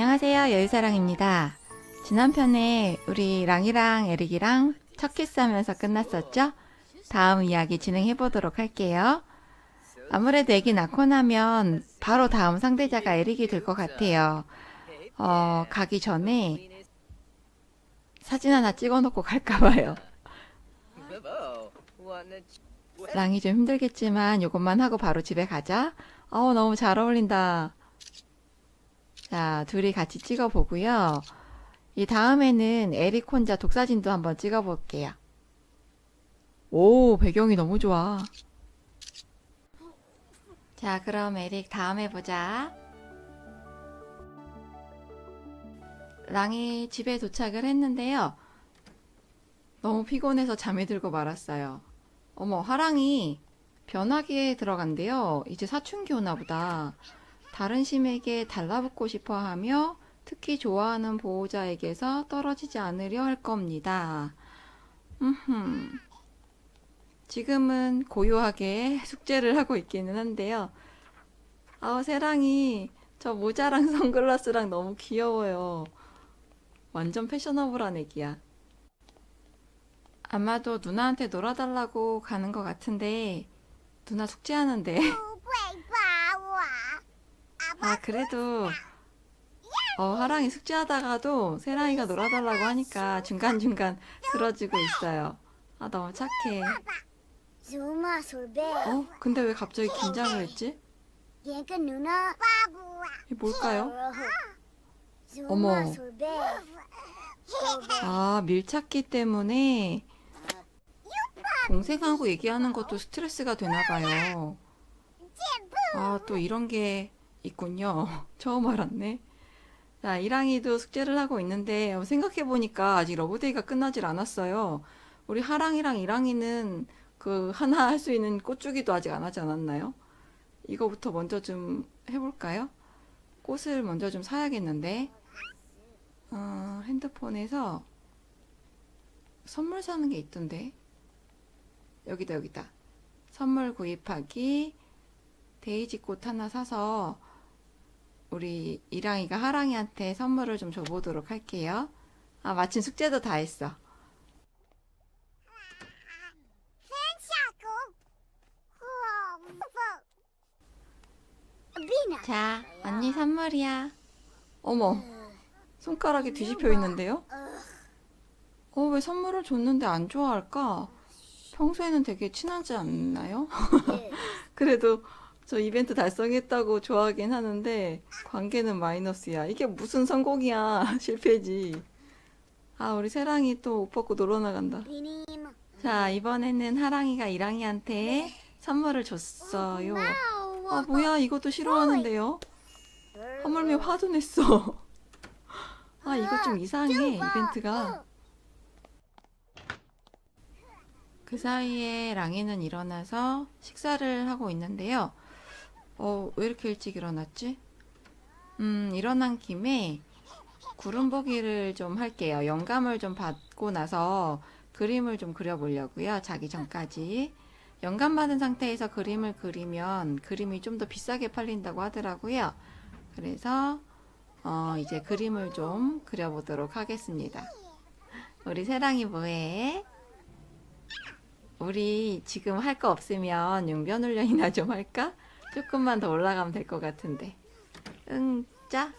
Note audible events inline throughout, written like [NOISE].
안녕하세요. 여유사랑입니다. 지난 편에 우리 랑이랑 에릭이랑 첫 키스하면서 끝났었죠? 다음 이야기 진행해 보도록 할게요. 아무래도 애기 낳고 나면 바로 다음 상대자가 에릭이 될 것 같아요. 어, 가기 전에 사진 하나 찍어 놓고 갈까 봐요. 랑이 좀 힘들겠지만 이것만 하고 바로 집에 가자. 어우, 너무 잘 어울린다. 자, 둘이 같이 찍어 보고요. 이 다음에는 에릭 혼자 독사진도 한번 찍어 볼게요. 오, 배경이 너무 좋아. 자, 그럼 에릭 다음에 보자. 랑이 집에 도착을 했는데요. 너무 피곤해서 잠이 들고 말았어요. 어머, 하랑이 변화기에 들어간대요. 이제 사춘기 오나 보다. 다른 심에게 달라붙고 싶어 하며 특히 좋아하는 보호자에게서 떨어지지 않으려 할 겁니다. 음흠. 지금은 고요하게 숙제를 하고 있기는 한데요. 아우, 세랑이 저 모자랑 [LAUGHS] 선글라스랑 너무 귀여워요. 완전 패셔너블한 애기야. 아마도 누나한테 놀아달라고 가는 것 같은데, 누나 숙제하는데. [LAUGHS] 아, 그래도, 어, 하랑이 숙제하다가도 세랑이가 놀아달라고 하니까 중간중간 들어주고 있어요. 아, 너무 착해. 어? 근데 왜 갑자기 긴장을 했지? 이게 뭘까요? 어머. 아, 밀착기 때문에 동생하고 얘기하는 것도 스트레스가 되나 봐요. 아, 또 이런 게 있군요. [LAUGHS] 처음 알았네. 자, 이랑이도 숙제를 하고 있는데 어, 생각해보니까 아직 러브데이가 끝나질 않았어요. 우리 하랑이랑 이랑이는 그 하나 할 수 있는 꽃주기도 아직 안 하지 않았나요? 이거부터 먼저 좀 해볼까요? 꽃을 먼저 좀 사야겠는데. 어, 핸드폰에서 선물 사는 게 있던데. 여기다, 여기다. 선물 구입하기. 데이지 꽃 하나 사서 우리 이랑이가 하랑이한테 선물을 좀 줘보도록 할게요. 아, 마침 숙제도 다 했어. 자, 언니 선물이야. 어머, 손가락이 뒤집혀 있는데요? 어, 왜 선물을 줬는데 안 좋아할까? 평소에는 되게 친하지 않나요? [LAUGHS] 그래도 저 이벤트 달성했다고 좋아하긴 하는데 관계는 마이너스야. 이게 무슨 성공이야. [LAUGHS] 실패지. 아, 우리 세랑이 또 옷 벗고 놀러 나간다. 자, 이번에는 하랑이가 이랑이한테 선물을 줬어요. 아, 뭐야. 이것도 싫어하는데요? 하물며 화도 냈어. [LAUGHS] 아, 이거 좀 이상해. 이벤트가. 그 사이에 랑이는 일어나서 식사를 하고 있는데요. 어, 왜 이렇게 일찍 일어났지? 음, 일어난 김에 구름 보기를 좀 할게요. 영감을 좀 받고 나서 그림을 좀 그려보려고요. 자기 전까지. 영감 받은 상태에서 그림을 그리면 그림이 좀 더 비싸게 팔린다고 하더라고요. 그래서 어, 이제 그림을 좀 그려보도록 하겠습니다. 우리 세랑이 뭐해? 우리 지금 할 거 없으면 용변 훈련이나 좀 할까? 조금만 더 올라가면 될 것 같은데. 응, 짜?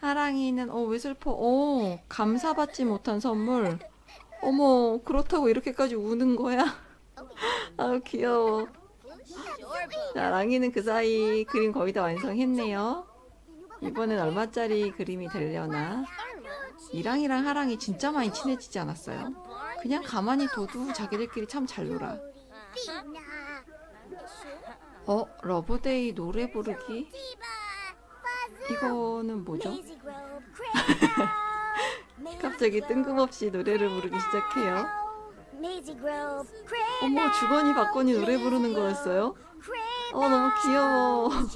하랑이는, 어, 왜 슬퍼? 어, 감사받지 못한 선물. 어머, 그렇다고 이렇게까지 우는 거야? [LAUGHS] 아우, 귀여워. 자, 랑이는 그 사이 그림 거의 다 완성했네요. 이번엔 얼마짜리 그림이 되려나? 이랑이랑 하랑이 진짜 많이 친해지지 않았어요? 그냥 가만히 둬도 자기들끼리 참 잘 놀아. 어, 러브데이 노래 부르기? 이거는 뭐죠? [LAUGHS] 갑자기 뜬금없이 노래를 부르기 시작해요. 어머, 주거니 받거니 노래 부르는 거였어요? 어, 너무 귀여워. [LAUGHS]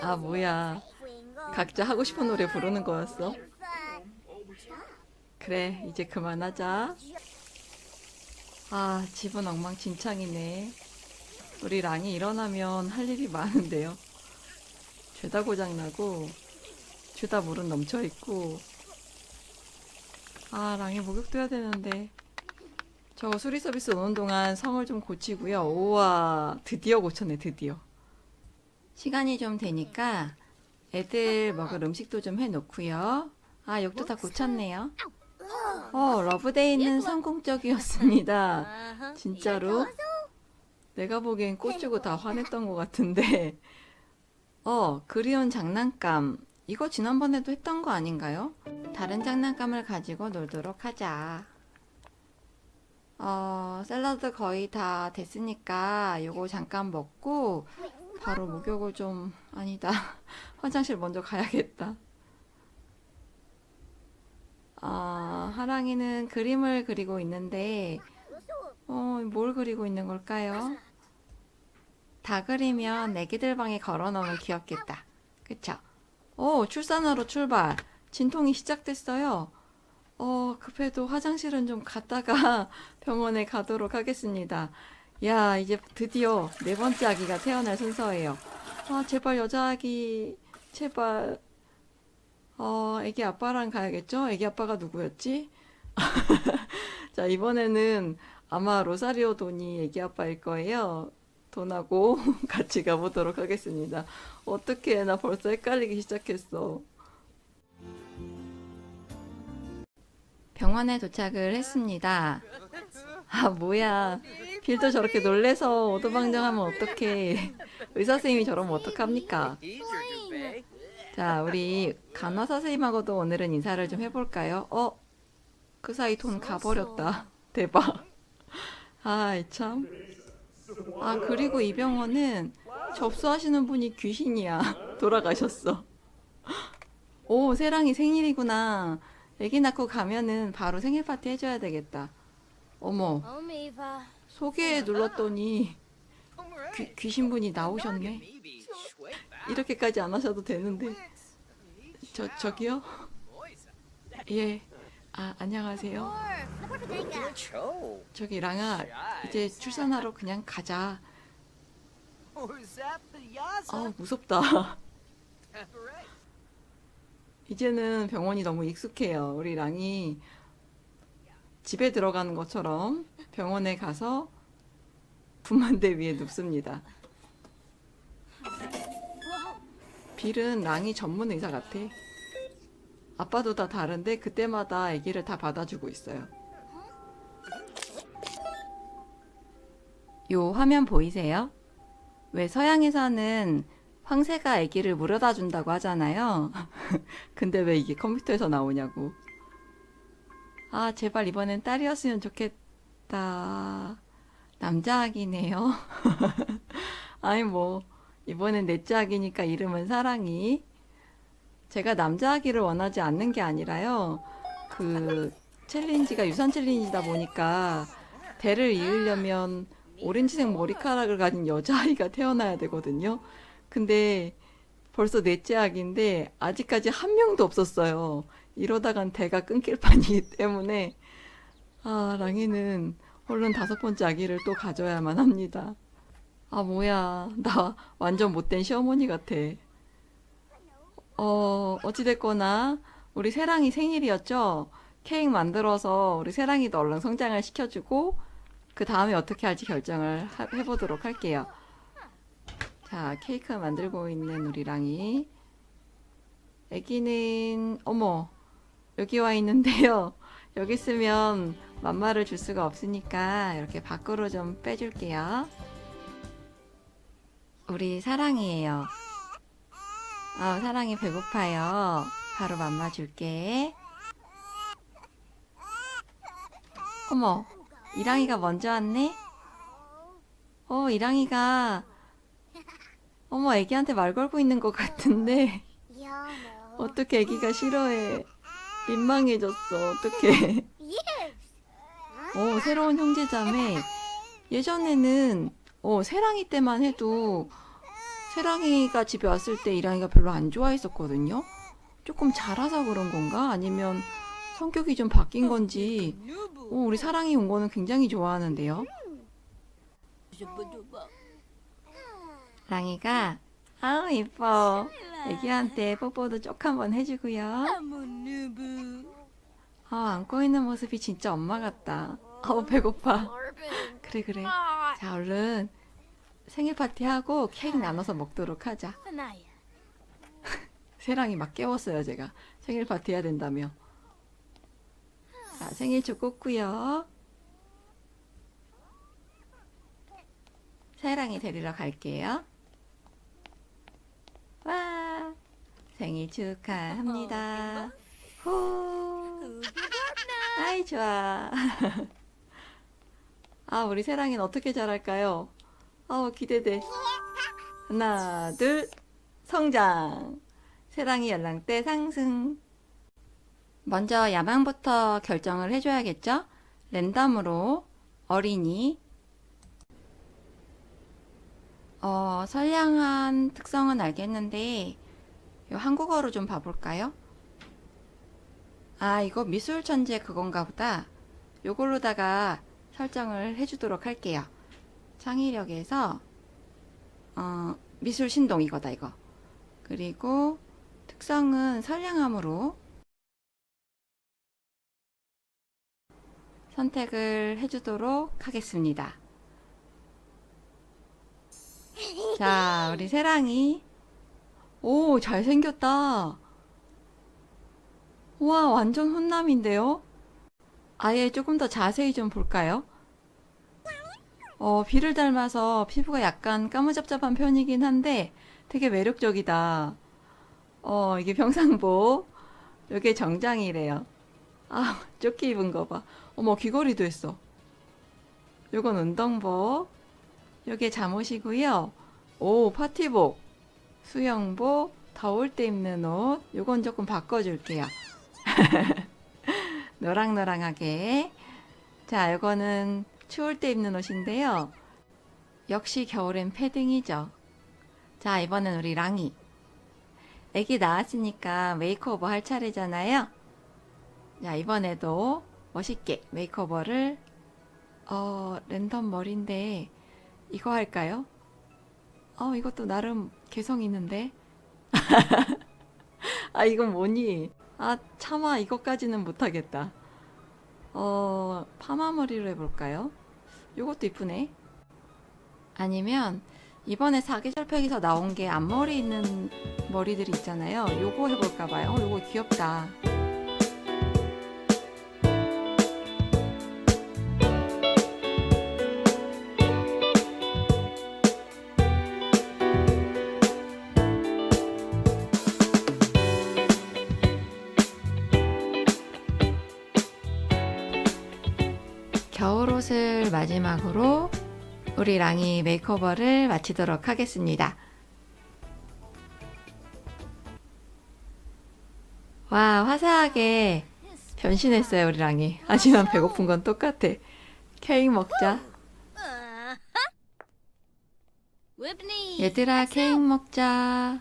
아, 뭐야. 각자 하고 싶은 노래 부르는 거였어? 그래, 이제 그만하자. 아, 집은 엉망진창이네. 우리 랑이 일어나면 할 일이 많은데요. 죄다 고장나고, 죄다 물은 넘쳐있고, 아, 랑이 목욕도 해야 되는데. 저 수리 서비스 오는 동안 성을 좀 고치고요. 우와, 드디어 고쳤네, 드디어. 시간이 좀 되니까 애들 먹을 음식도 좀 해놓고요. 아, 욕도 다 고쳤네요. 어, 러브데이는 성공적이었습니다. 진짜로. 내가 보기엔 꽃 주고 다 화냈던 것 같은데. [LAUGHS] 어, 그리운 장난감. 이거 지난번에도 했던 거 아닌가요? 다른 장난감을 가지고 놀도록 하자. 어, 샐러드 거의 다 됐으니까 요거 잠깐 먹고 바로 목욕을 좀, 아니다. [LAUGHS] 화장실 먼저 가야겠다. 아, 하랑이는 그림을 그리고 있는데, 어, 뭘 그리고 있는 걸까요? 다 그리면 애기들 방에 걸어 놓으면 귀엽겠다. 그쵸? 오, 출산하러 출발. 진통이 시작됐어요. 어, 급해도 화장실은 좀 갔다가 [LAUGHS] 병원에 가도록 하겠습니다. 야, 이제 드디어 네 번째 아기가 태어날 순서예요. 아, 제발 여자 아기, 제발. 어, 애기 아빠랑 가야겠죠? 애기 아빠가 누구였지? [LAUGHS] 자, 이번에는 아마 로사리오 돈이 애기 아빠일 거예요. 돈하고 [LAUGHS] 같이 가보도록 하겠습니다. 어떡해, 나 벌써 헷갈리기 시작했어. 병원에 도착을 했습니다. 아, 뭐야. 빌도 저렇게 놀래서 오도방정하면 어떡해. 의사 선생님이 저러면 어떡합니까? 자, 우리 간호사 선생님하고도 오늘은 인사를 좀 해볼까요? 어? 그 사이 돈 가버렸다. [LAUGHS] 대박. 아이, 참. 아, 그리고 이 병원은 접수하시는 분이 귀신이야. [LAUGHS] 돌아가셨어. 오, 세랑이 생일이구나. 애기 낳고 가면은 바로 생일 파티 해줘야 되겠다. 어머. 소개 눌렀더니 귀, 귀신분이 나오셨네. 이렇게까지 안 하셔도 되는데. 저, 저기요? 예. 아, 안녕하세요. 저기 랑아, 이제 출산하러 그냥 가자. 아, 무섭다. 이제는 병원이 너무 익숙해요. 우리 랑이 집에 들어가는 것처럼 병원에 가서 분만대 위에 눕습니다. 빌은 랑이 전문 의사 같아. 아빠도 다 다른데 그때마다 아기를 다 받아주고 있어요. 요 화면 보이세요? 왜 서양에서는 황새가 아기를 물어다 준다고 하잖아요. [LAUGHS] 근데 왜 이게 컴퓨터에서 나오냐고. 아, 제발 이번엔 딸이었으면 좋겠다. 남자 아기네요. [LAUGHS] 아니, 뭐, 이번엔 넷째 아기니까 이름은 사랑이. 제가 남자 아기를 원하지 않는 게 아니라요. 그, 챌린지가 유산 챌린지다 보니까 대를 이으려면 오렌지색 머리카락을 가진 여자아이가 태어나야 되거든요. 근데 벌써 넷째 아기인데 아직까지 한 명도 없었어요. 이러다간 대가 끊길 판이기 때문에 아, 랑이는 얼른 다섯 번째 아기를 또 가져야만 합니다. 아, 뭐야. 나 완전 못된 시어머니 같아. 어, 어찌됐거나 우리 세랑이 생일이었죠? 케이크 만들어서 우리 세랑이도 얼른 성장을 시켜주고 그 다음에 어떻게 할지 결정을 하- 해보도록 할게요. 자, 케이크 만들고 있는 우리 랑이. 애기는, 어머, 여기 와 있는데요. 여기 있으면 맘마를 줄 수가 없으니까 이렇게 밖으로 좀 빼줄게요. 우리 사랑이에요. 아, 사랑이 배고파요. 바로 맘마 줄게. 어머, 이랑이가 먼저 왔네? 어, 이랑이가, 어머, 애기한테 말 걸고 있는 것 같은데. 어떻게 애기가 싫어해. 민망해졌어. 어떡해. 어, 새로운 형제자매. 예전에는, 어, 세랑이 때만 해도, 세랑이가 집에 왔을 때 이랑이가 별로 안 좋아했었거든요. 조금 자라서 그런 건가? 아니면 성격이 좀 바뀐 건지 오, 우리 사랑이 온 거는 굉장히 좋아하는데요. 랑이가 아우 이뻐. 애기한테 뽀뽀도 쪽 한번 해주고요. 아 안고 있는 모습이 진짜 엄마 같다. 어우 배고파. 그래 그래. 자 얼른 생일 파티 하고 케이크 나눠서 먹도록 하자. [LAUGHS] 세랑이 막 깨웠어요 제가 생일 파티 해야 된다며. 자 생일축 꽂고요. 세랑이 데리러 갈게요. 와 생일 축하합니다. 호. 아이 좋아. [LAUGHS] 아 우리 세랑이는 어떻게 자랄까요? 어 기대돼. 하나 둘 성장. 세랑이 연령대 상승. 먼저 야망부터 결정을 해줘야겠죠? 랜덤으로 어린이. 어, 선량한 특성은 알겠는데, 요 한국어로 좀 봐볼까요? 아, 이거 미술 천재 그건가 보다. 요걸로다가 설정을 해주도록 할게요. 창의력에서, 어, 미술 신동 이거다, 이거. 그리고 특성은 선량함으로 선택을 해주도록 하겠습니다. 자, 우리 세랑이. 오, 잘생겼다. 와, 완전 훈남인데요? 아예 조금 더 자세히 좀 볼까요? 어, 비를 닮아서 피부가 약간 까무잡잡한 편이긴 한데 되게 매력적이다. 어, 이게 평상복. 이게 정장이래요. 아, 조끼 입은 거 봐. 어머, 귀걸이도 했어. 요건 운동복. 요게 잠옷이고요. 오, 파티복. 수영복. 더울 때 입는 옷. 요건 조금 바꿔줄게요. [LAUGHS] 노랑노랑하게. 자, 요거는 추울 때 입는 옷인데요. 역시 겨울엔 패딩이죠. 자, 이번엔 우리 랑이. 애기 나왔으니까 메이크오버 할 차례잖아요. 자, 이번에도 멋있게 메이크오버를, 어, 랜덤 머리인데, 이거 할까요? 어, 이것도 나름 개성 있는데. [LAUGHS] 아, 이건 뭐니? 아, 차마 이것까지는 못하겠다. 어, 파마 머리로 해볼까요? 요것도 이쁘네. 아니면, 이번에 사계절팩에서 나온 게 앞머리 있는 머리들이 있잖아요. 요거 해볼까봐요. 어, 요거 귀엽다. 겨울옷을 마지막으로 우리 랑이 메이크오버를 마치도록 하겠습니다. 와, 화사하게 변신했어요, 우리 랑이. 하지만 배고픈 건 똑같아. 케이크 먹자. 얘들아, 케이크 먹자.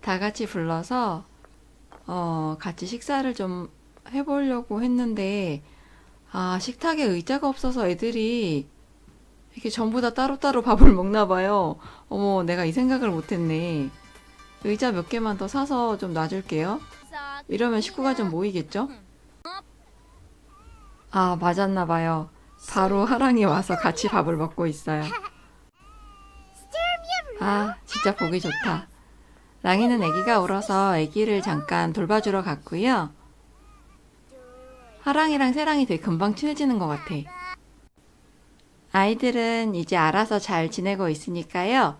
다 같이 불러서, 어, 같이 식사를 좀 해보려고 했는데, 아, 식탁에 의자가 없어서 애들이 이렇게 전부 다 따로따로 [LAUGHS] 밥을 먹나 봐요. 어머, 내가 이 생각을 못했네. 의자 몇 개만 더 사서 좀 놔줄게요. 이러면 식구가 좀 모이겠죠? 아, 맞았나 봐요. 바로 하랑이 와서 같이 밥을 먹고 있어요. 아, 진짜 보기 좋다. 랑이는 아기가 울어서 아기를 잠깐 돌봐주러 갔고요. 하랑이랑 세랑이 되게 금방 친해지는 것 같아. 아이들은 이제 알아서 잘 지내고 있으니까요.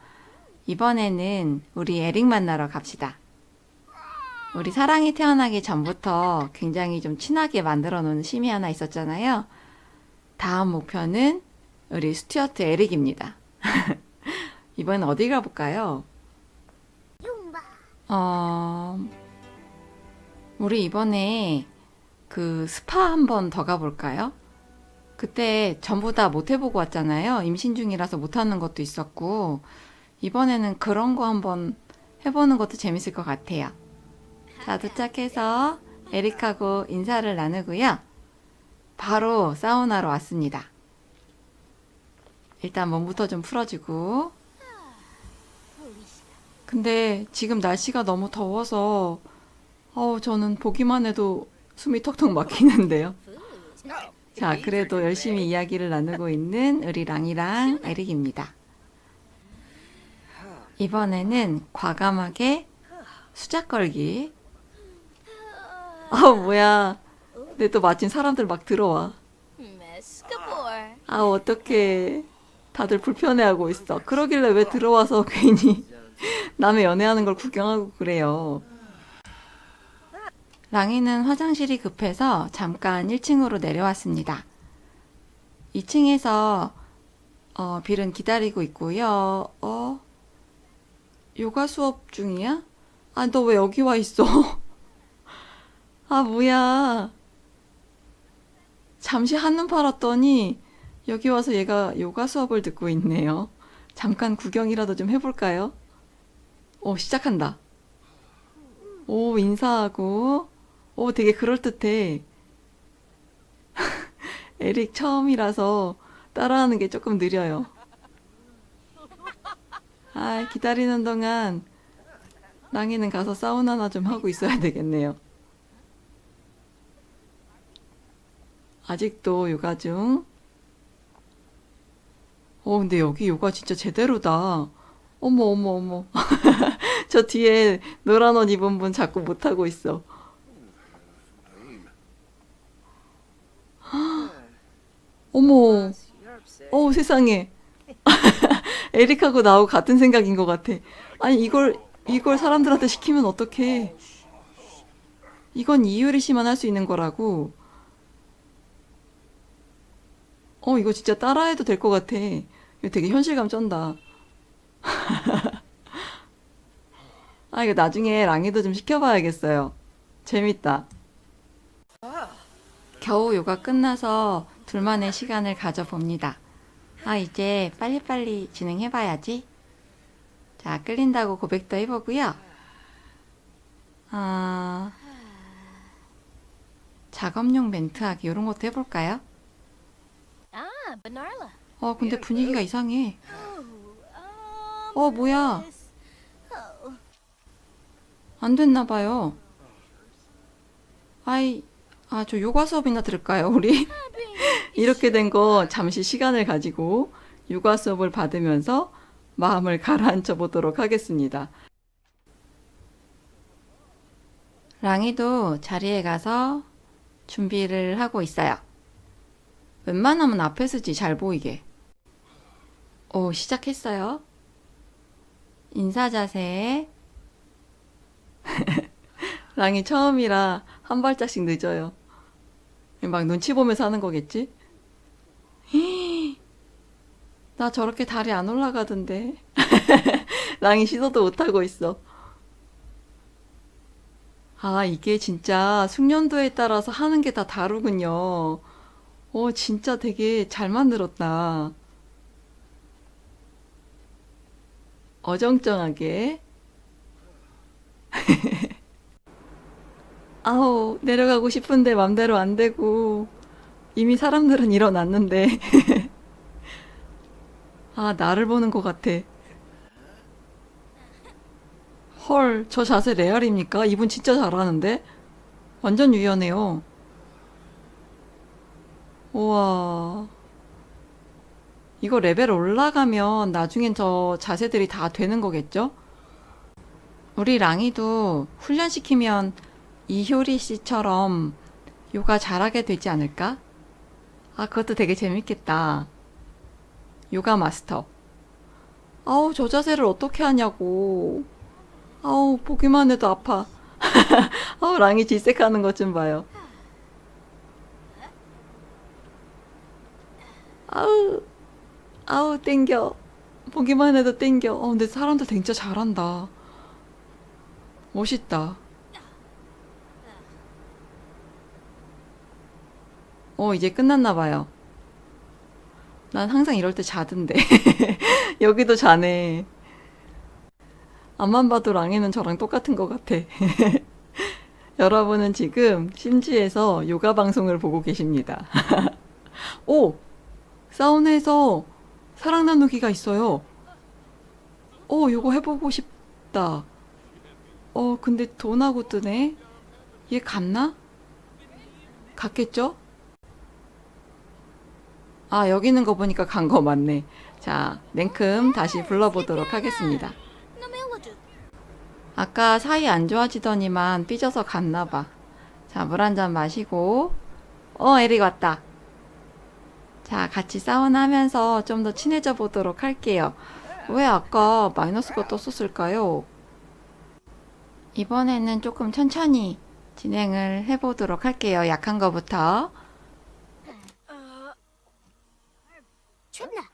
이번에는 우리 에릭 만나러 갑시다. 우리 사랑이 태어나기 전부터 굉장히 좀 친하게 만들어 놓은 심이 하나 있었잖아요. 다음 목표는 우리 스튜어트 에릭입니다. [LAUGHS] 이번엔 어디 가볼까요? 어, 우리 이번에 그 스파 한 번 더 가볼까요? 그때 전부 다 못 해보고 왔잖아요. 임신 중이라서 못하는 것도 있었고, 이번에는 그런 거 한번 해보는 것도 재밌을 것 같아요. 자, 도착해서 에릭하고 인사를 나누고요. 바로 사우나로 왔습니다. 일단 몸부터 좀 풀어주고. 근데 지금 날씨가 너무 더워서, 어우, 저는 보기만 해도 숨이 턱턱 막히는데요. [LAUGHS] 자, 그래도 열심히 이야기를 나누고 있는 우리 랑이랑 에릭입니다. 이번에는 과감하게 수작 걸기. 아, 뭐야. 근데 또 마침 사람들 막 들어와. 아, 어떡해. 다들 불편해하고 있어. 그러길래 왜 들어와서 괜히 [LAUGHS] 남의 연애하는 걸 구경하고 그래요. 랑이는 화장실이 급해서 잠깐 1층으로 내려왔습니다. 2층에서 어, 빌은 기다리고 있고요. 어? 요가 수업 중이야? 아, 너 왜 여기 와 있어? [LAUGHS] 아, 뭐야. 잠시 한눈 팔았더니 여기 와서 얘가 요가 수업을 듣고 있네요. 잠깐 구경이라도 좀 해볼까요? 오, 시작한다. 오, 인사하고. 오, 되게 그럴듯해. [LAUGHS] 에릭 처음이라서 따라하는 게 조금 느려요. 아, 기다리는 동안 랑이는 가서 사우나나 좀 하고 있어야 되겠네요. 아직도 요가 중. 어, 근데 여기 요가 진짜 제대로다. 어머, 어머, 어머. [LAUGHS] 저 뒤에 노란 옷 입은 분 자꾸 못하고 있어. 어머, 어 세상에. [LAUGHS] 에릭하고 나하고 같은 생각인 것 같아. 아니, 이걸, 이걸 사람들한테 시키면 어떡해. 이건 이효리 씨만 할 수 있는 거라고. 어, 이거 진짜 따라해도 될 것 같아. 이거 되게 현실감 쩐다. [LAUGHS] 아, 이거 나중에 랑이도 좀 시켜봐야겠어요. 재밌다. 겨우 요가 끝나서 둘만의 시간을 가져봅니다. 아, 이제 빨리빨리 진행해봐야지. 자, 끌린다고 고백도 해보고요. 아, 작업용 멘트하기 이런 것도 해볼까요? Benarla. 어, 근데 분위기가 이상해. Oh, 어, 뭐야. Oh, 안 됐나 봐요. 아이, 아, 저 요가 수업이나 들을까요, 우리? 이렇게 된 거 잠시 시간을 가지고 요가 수업을 받으면서 마음을 가라앉혀 보도록 하겠습니다. 랑이도 자리에 가서 준비를 하고 있어요. 웬만하면 앞에 서지 잘 보이게. 오, 시작했어요. 인사 자세. [LAUGHS] 랑이 처음이라 한 발짝씩 늦어요. 막 눈치 보면서 하는 거겠지? [GASPS] 나 저렇게 다리 안 올라가던데. [LAUGHS] 랑이 시도도 못하고 있어. 아, 이게 진짜 숙련도에 따라서 하는 게 다 다르군요. 어, 진짜 되게 잘 만들었다. 어정쩡하게. [LAUGHS] 아우, 내려가고 싶은데 맘대로 안 되고, 이미 사람들은 일어났는데. [LAUGHS] 아, 나를 보는 것 같아. 헐, 저 자세 레알입니까? 이분 진짜 잘하는데? 완전 유연해요. 우와. 이거 레벨 올라가면 나중엔 저 자세들이 다 되는 거겠죠? 우리 랑이도 훈련시키면 이효리 씨처럼 요가 잘하게 되지 않을까? 아, 그것도 되게 재밌겠다. 요가 마스터. 아우, 저 자세를 어떻게 하냐고. 아우, 보기만 해도 아파. [LAUGHS] 아우, 랑이 질색하는 것 좀 봐요. 아우, 아우, 땡겨. 보기만 해도 땡겨. 어, 근데 사람들 진짜 잘한다. 멋있다. 어, 이제 끝났나 봐요. 난 항상 이럴 때 자던데. [LAUGHS] 여기도 자네. 앞만 봐도 랑이는 저랑 똑같은 것 같아. [LAUGHS] 여러분은 지금 심지에서 요가 방송을 보고 계십니다. [LAUGHS] 오! 사우나에서 사랑 나누기가 있어요. 오, 요거 해보고 싶다. 어, 근데 돈하고 뜨네? 얘 갔나? 갔겠죠? 아, 여기 있는 거 보니까 간 거 맞네. 자, 냉큼 다시 불러보도록 하겠습니다. 아까 사이 안 좋아지더니만 삐져서 갔나 봐. 자, 물 한 잔 마시고. 어, 에릭 왔다. 자, 같이 사우나하면서 좀 더 친해져 보도록 할게요. 왜 아까 마이너스가 떴었을까요? 이번에는 조금 천천히 진행을 해보도록 할게요. 약한 거부터. Tribna.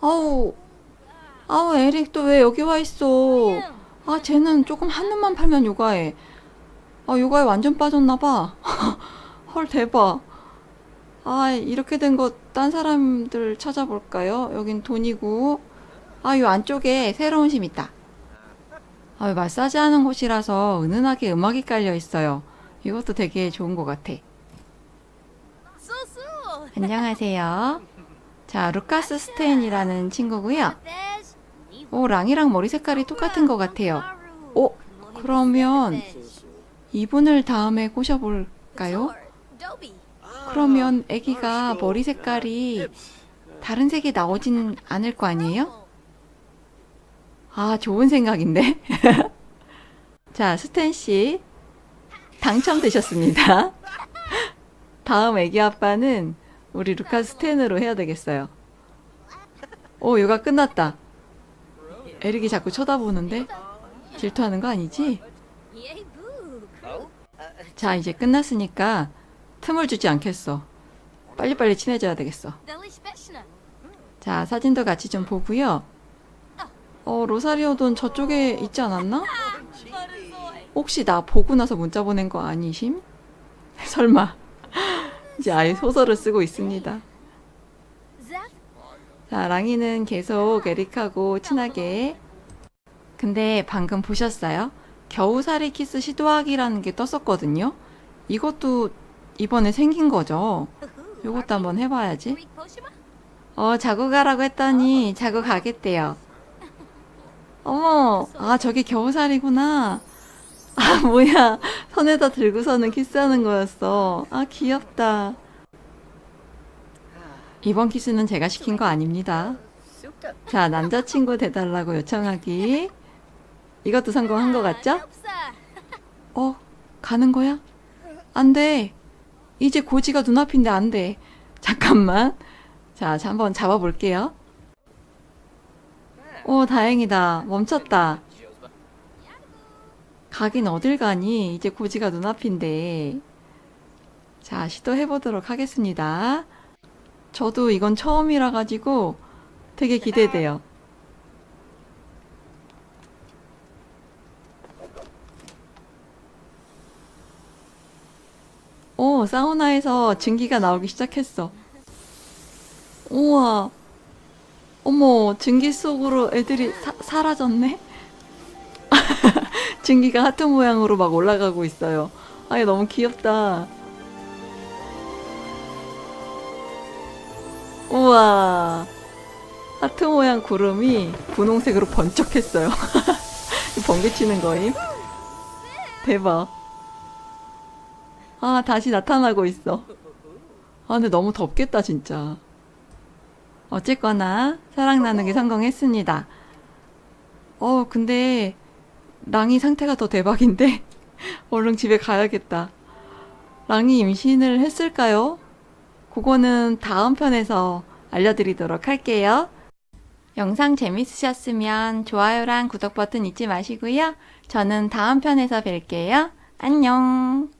아우, 아우, 에릭 또 왜 여기 와 있어? 아, 쟤는 조금 한눈만 팔면 요가해. 아, 요가에 완전 빠졌나 봐. [LAUGHS] 헐, 대박. 아, 이렇게 된 거 딴 사람들 찾아볼까요? 여긴 돈이고. 아, 요 안쪽에 새로운 심 있다. 아, 요 마사지 하는 곳이라서 은은하게 음악이 깔려 있어요. 이것도 되게 좋은 것 같아. 안녕하세요. 자, 루카스 스테인이라는 친구고요. 오, 랑이랑 머리 색깔이 똑같은 것 같아요. 오, 그러면 이분을 다음에 꼬셔볼까요? 그러면 아기가 머리 색깔이 다른 색이 나오진 않을 거 아니에요? 아, 좋은 생각인데? [LAUGHS] 자, 스탠 씨 당첨되셨습니다. [LAUGHS] 다음 아기 아빠는 우리 루카스 스탠으로 해야 되겠어요. 오, 요가 끝났다. 에릭이 자꾸 쳐다보는데 질투하는 거 아니지? 자, 이제 끝났으니까 틈을 주지 않겠어. 빨리빨리 친해져야 되겠어. 자, 사진도 같이 좀 보고요. 어, 로사리오 돈 저쪽에 있지 않았나? 혹시 나 보고 나서 문자 보낸 거 아니심? [LAUGHS] 설마. 이제 아예 소설을 쓰고 있습니다. 자, 랑이는 계속 에릭하고 친하게. 근데 방금 보셨어요? 겨우살이 키스 시도하기라는 게 떴었거든요? 이것도 이번에 생긴 거죠? 요것도 한번 해봐야지. 어, 자고 가라고 했더니 자고 가겠대요. 어머, 아, 저게 겨우살이구나. 아, 뭐야. 손에다 들고서는 키스하는 거였어. 아, 귀엽다. 이번 키스는 제가 시킨 거 아닙니다. 자, 남자친구 돼달라고 요청하기. 이것도 성공한 거 같죠? 어, 가는 거야? 안 돼. 이제 고지가 눈앞인데 안 돼. 잠깐만. 자, 자, 한번 잡아볼게요. 오, 다행이다. 멈췄다. 가긴 어딜 가니? 이제 고지가 눈앞인데. 자, 시도해 보도록 하겠습니다. 저도 이건 처음이라 가지고 되게 기대돼요. 오, 사우나에서 증기가 나오기 시작했어. 우와. 어머, 증기 속으로 애들이 사, 사라졌네? [LAUGHS] 증기가 하트 모양으로 막 올라가고 있어요. 아, 이거 너무 귀엽다. 우와. 하트 모양 구름이 분홍색으로 번쩍했어요. [LAUGHS] 번개치는 거임? 대박. 아, 다시 나타나고 있어. 아, 근데 너무 덥겠다, 진짜. 어쨌거나, 사랑 나누기 성공했습니다. 어, 근데, 랑이 상태가 더 대박인데? [LAUGHS] 얼른 집에 가야겠다. 랑이 임신을 했을까요? 그거는 다음 편에서 알려드리도록 할게요. 영상 재밌으셨으면 좋아요랑 구독 버튼 잊지 마시고요. 저는 다음 편에서 뵐게요. 안녕!